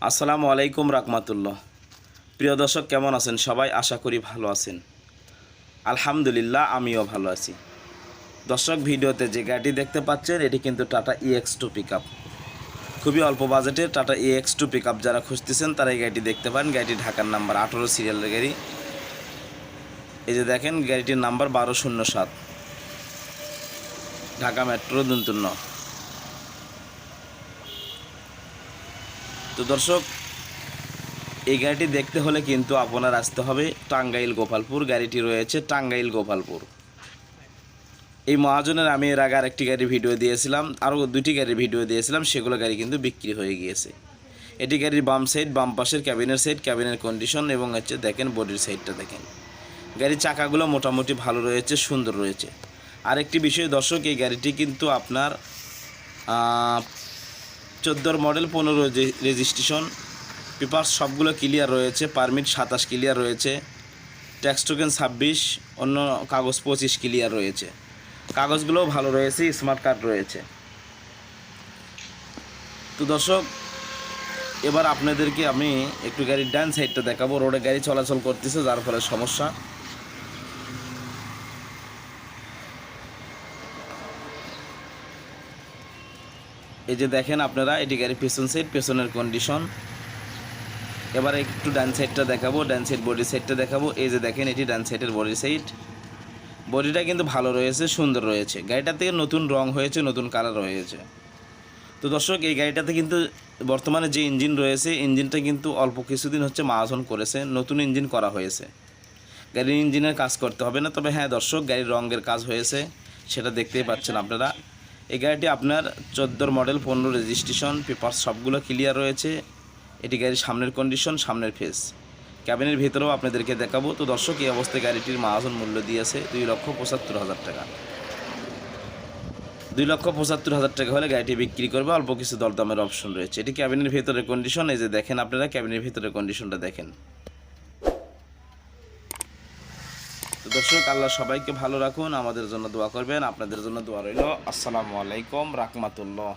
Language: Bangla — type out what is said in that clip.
আসসালামু আলাইকুম রাকমাতুল্লাহ প্রিয় দর্শক, কেমন আছেন? সবাই আশা করি ভালো আছেন। আলহামদুলিল্লাহ, আমিও ভালো আছি। দর্শক, ভিডিওতে যে গাড়িটি দেখতে পাচ্ছেন, এটি কিন্তু টাটা ইএক্স টু পিক খুবই অল্প বাজেটের টাটা ইএক্স টু পিক যারা খুঁজতেছেন, তারা এই গাড়িটি দেখতে পান গাড়িটি ঢাকার নাম্বার আঠেরো সিরিয়ালের গাড়ি। এই যে দেখেন, গাড়িটির নাম্বার বারো শূন্য সাত। ঢাকা মেট্রো দুন্তন্ন। তো দর্শক, এই গাড়িটি দেখতে হলে কিন্তু আপনার আসতে হবে টাঙ্গাইল গোপালপুর। গাড়িটি রয়েছে টাঙ্গাইল গোপালপুর। এই মহাজনের আমি এর আগে আরেকটি গাড়ির ভিডিও দিয়েছিলাম, আরও দুটি গাড়ির ভিডিও দিয়েছিলাম, সেগুলো গাড়ি কিন্তু বিক্রি হয়ে গিয়েছে। এটি গাড়ির বাম সাইড বাম পাশের ক্যাবিনের সাইড ক্যাবিনের কন্ডিশন এবং হচ্ছে দেখেন বডির সাইডটা দেখেন। গাড়ির চাকাগুলো মোটামুটি ভালো রয়েছে, সুন্দর রয়েছে। আরেকটি বিষয় দর্শক, এই গাড়িটি কিন্তু আপনার চোদ্দোর মডেল, পনেরো রেজিস্ট্রেশন পেপার সবগুলো ক্লিয়ার রয়েছে, পারমিট সাতাশ ক্লিয়ার রয়েছে, ট্যাক্স টোকেন ছাব্বিশ, অন্য কাগজ পঁচিশ ক্লিয়ার রয়েছে। কাগজগুলোও ভালো রয়েছে, স্মার্ট কার্ড রয়েছে। তো দর্শক, এবার আপনাদেরকে আমি একটু গাড়ির ডান সাইডটা দেখাবো। রোডে গাড়ি চলাচল করতেছে, যার ফলে সমস্যা। এই যে দেখেন আপনারা, এটি গাড়ির পেছন সাইড পেছনের কন্ডিশন এবার একটু ডান সাইডটা দেখাবো, ডান সাইড বডি সাইডটা দেখাবো। এই যে দেখেন, এটি ডান সাইডের বডি সাইড বডিটা কিন্তু ভালো রয়েছে, সুন্দর রয়েছে। গাড়িটা থেকে নতুন রং হয়েছে, নতুন কালার হয়েছে তো দর্শক, এই গাড়িটাতে কিন্তু বর্তমানে যে ইঞ্জিন রয়েছে ইঞ্জিনটা কিন্তু অল্প কিছুদিন হচ্ছে মারাথন করেছে, নতুন ইঞ্জিন করা হয়েছে। গাড়ির ইঞ্জিনের কাজ করতে হবে না, তবে হ্যাঁ দর্শক, গাড়ির রঙের কাজ হয়েছে, সেটা দেখতেই পাচ্ছেন আপনারা। এই গাড়িটি আপনার চোদ্দোর মডেল পনেরো রেজিস্ট্রেশন পেপার সবগুলো ক্লিয়ার রয়েছে। এটি গাড়ির সামনের কন্ডিশন সামনের ফেস ক্যাবিনের ভেতরেও আপনাদেরকে দেখাবো। তো দর্শক, এই অবস্থায় গাড়িটির মাহাজন মূল্য দিয়েছে দুই লক্ষ পঁচাত্তর হাজার টাকা। দুই লক্ষ পঁচাত্তর হাজার টাকা হলে গাড়িটি বিক্রি করবে। অল্প কিছু দরদামের অপশন রয়েছে। এটি ক্যাবিনের ভেতরের কন্ডিশন এই যে দেখেন আপনারা ক্যাবিনের ভেতরের কন্ডিশনটা দেখেন। তো দর্শক, আল্লাহ সবাইকে ভালো রাখুন, আমাদের জন্য দোয়া করবেন, আপনাদের জন্য দোয়া রইল। আসসালামু আলাইকুম রাহমাতুল্লাহ।